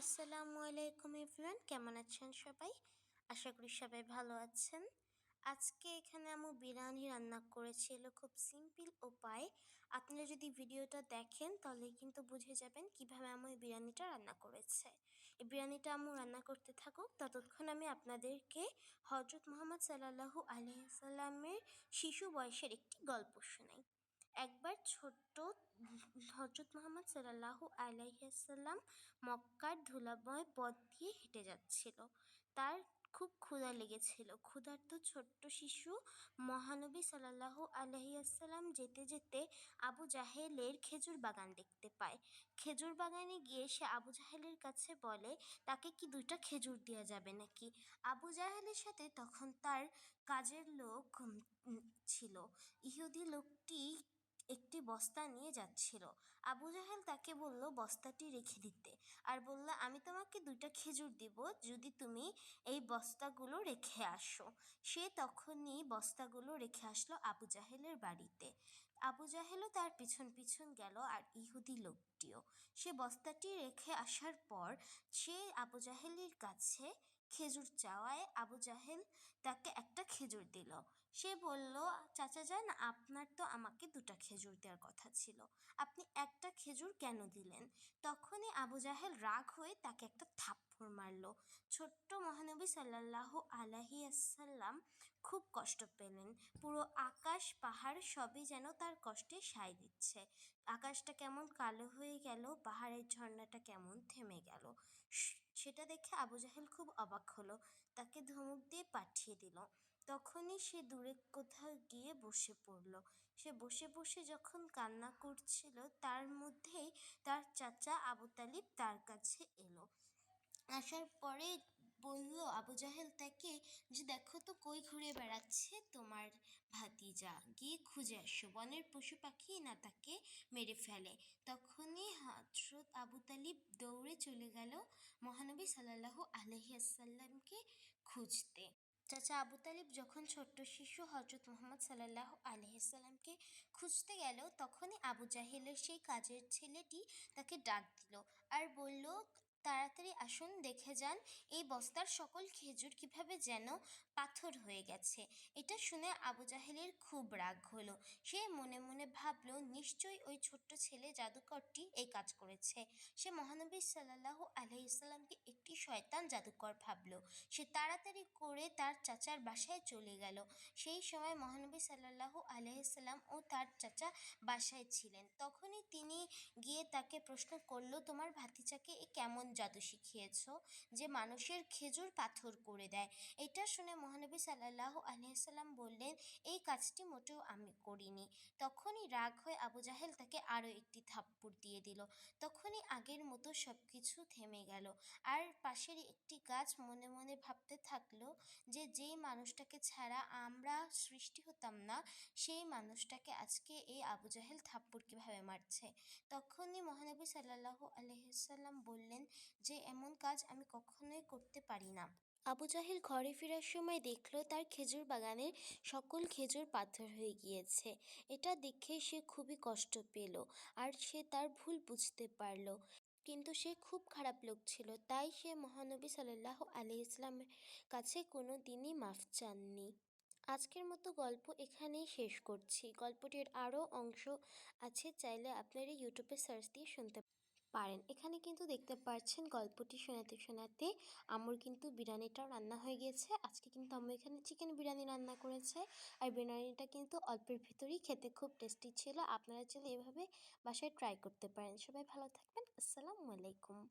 আসসালামু আলাইকুম এভরিওয়ান, কেমন আছেন সবাই? আশা করি সবাই ভালো আছেন। আজকে এখানে আমি বিরিয়ানি রান্না করেছিল খুব সিম্পল উপায়। আপনারা যদি ভিডিওটা দেখেন, তাহলে কিন্তু বুঝে যাবেন কীভাবে আমি এই বিরিয়ানিটা রান্না করেছে। এই বিরিয়ানিটা আমি রান্না করতে থাকুক, ততক্ষণ আমি আপনাদেরকে হজরত মোহাম্মদ সাল্লাহু আলহিসাল্লামের শিশু বয়সের একটি গল্প শোনাই। একবার ছোট্ট হজরত মোহাম্মদ সাল্লাহু আলাইসাল্লাম মক্কার ধুলাময় পথ দিয়ে হেঁটে যাচ্ছিল। তার খুব ক্ষুধা লেগেছিল। ক্ষুধার্ত ছোট্ট শিশু মহানবী সাল্লাহু আলহিয়াসাল্লাম যেতে যেতে আবু জাহেলের খেজুর বাগান দেখতে পায়। খেজুর বাগানে গিয়ে সে আবু জাহেলের কাছে বলে, তাকে কি দুইটা খেজুর দেওয়া যাবে নাকি? আবু জাহেলের সাথে তখন তার কাজের লোক ছিল। ইহুদি লোকটি একটি বস্তা নিয়ে যাচ্ছিল। আবু জাহেল তাকে বলল, বস্তাটি রেখে দিতে। আর বলল, আমি তোমাকে দুইটা খেজুর দিব, যদি তুমি এই বস্তাগুলো রেখে আসো। সে তখনই বস্তাগুলো রেখে আসলো আবু জাহেলের বাড়িতে। আবু জাহেলও তার পিছন পিছন গেল আর ইহুদি লোকটিও। সে বস্তাটি রেখে আসার পর সে আবু জাহেলের কাছে খেজুর চাওয়ায় আবু জাহেল তাকে একটা খেজুর দিল। সে বলল, চাচা যান আপনার তো আমাকে দুটা খেজুর দেওয়ার কথা ছিল। আপনি একটা খেজুর কেন দিলেন? তখনই আবু জাহেল রাগ হয়ে তাকে একটা থাপ্পড় মারল। ছোট্ট মহানবী সাল্লাহ আলাহি আসাল্লাম খুব কষ্ট পেলেন। পুরো আকাশ, পাহাড় সবই যেন তার কষ্টে সায় দিচ্ছে। আকাশটা কেমন কালো হয়ে গেল, পাহাড়ের ঝর্ণাটা কেমন থেমে গেল। সেটা দেখে আবু জাহেল খুব অবাক হলো। তাকে ধমক দিয়ে পাঠিয়ে দিল। তখনই সে দূরে কোথাও গিয়ে বসে পড়ল। সে বসে বসে যখন কান্না করছিল, তার মধ্যেই তার চাচা আবু তালিব তার কাছে এলো। আসার পরে বলল, আবু জাহেল তাকে যে দেখো তো কই ঘুরে বেড়াচ্ছে তোমার ভাতিজা গিয়ে খুঁজে আসো। বনের পশু পাখি না তাকে মেরে ফেলে। তখনই হজরত আবু তালিব দৌড়ে চলে গেল মহানবী সাল্লাহ আলহিয়াসাল্লামকে খুঁজতে। চাচা আবু তালিব যখন ছোট্ট শিশু হজরত মোহাম্মদ সাল্লাহ আলহিসাল্লামকে খুঁজতে গেল, তখনই আবু জাহেলের সেই কাজের ছেলেটি তাকে ডাক দিল আর বলল তাড়াতাড়ি আসুন, দেখে যান এই বস্তার সকল খেজুর কীভাবে যেন পাথর হয়ে গেছে। এটা শুনে আবু জাহেলের খুব রাগ হলো। সে মনে মনে ভাবলো, নিশ্চয়ই ওই ছোট্ট ছেলে জাদুকরটি এই কাজ করেছে। সে মহানবী সাল্লাহ আলাইসাল্লামকে একটি শয়তান জাদুকর ভাবলো। সে তাড়াতাড়ি করে তার চাচার বাসায় চলে গেল। সেই সময় মহানবী সাল্লাহ আলাইসাল্লাম ও তার চাচা বাসায় ছিলেন। তখনই তিনি গিয়ে তাকে প্রশ্ন করল, তোমার ভাতিচাকে এ কেমন জাদু শিখিয়েছ যে মানুষের খেজুর পাথর করে দেয়। এটা শুনে মহানবী সাল্লাহ আলহিসাল্লাম বললেন, এই কাজটি মোটেও আমি করিনি। তখনই রাগ হয়ে আবু জাহেল তাকে আরও একটি থাপ্পড় দিয়ে দিল। তখনই আগের মতো সব কিছু থেমে গেল। আর পাশের একটি গাছ মনে মনে ভাবতে থাকল যে যেই মানুষটাকে ছাড়া আমরা সৃষ্টি হতাম না, সেই মানুষটাকে আজকে এই আবু জাহেল থাপ্পড় কীভাবে মারছে? তখনই মহানবী সাল্লাহ আলহিসাল্লাম বললেন যে এমন কাজ আমি কখনোই করতে পারি না। আবু জাহেল ঘরে ফেরার সময় দেখল তার খেজুর বাগানের সকল খেজুর পাথর হয়ে গিয়েছে। এটা দেখে সে খুবই কষ্ট পেল আর সে তার ভুল বুঝতে পারল। কিন্তু সে খুব খারাপ লোক ছিল, তাই সে মহানবী সাল্লাহ আলি ইসলামের কাছে কোনো দিনই মাফ চাননি। আজকের মতো গল্প এখানেই শেষ করছি। গল্পটির আরও অংশ আছে, চাইলে আপনারা ইউটিউবে সার্চ দিয়ে শুনতে পারেন। এখানে কিন্তু দেখতে পাচ্ছেন গল্পটি শোনাতে শোনাতে আমার কিন্তু বিরিয়ানিটাও রান্না হয়ে গিয়েছে। আজকে কিন্তু আমার এখানে চিকেন বিরিয়ানি রান্না করেছে। আর বিরিয়ানিটা কিন্তু অল্পের ভিতরেই খেতে খুব টেস্টি ছিল। আপনারা চাইলে এভাবে বাসায় ট্রাই করতে পারেন। সবাই ভালো থাকবেন। আসসালামু আলাইকুম।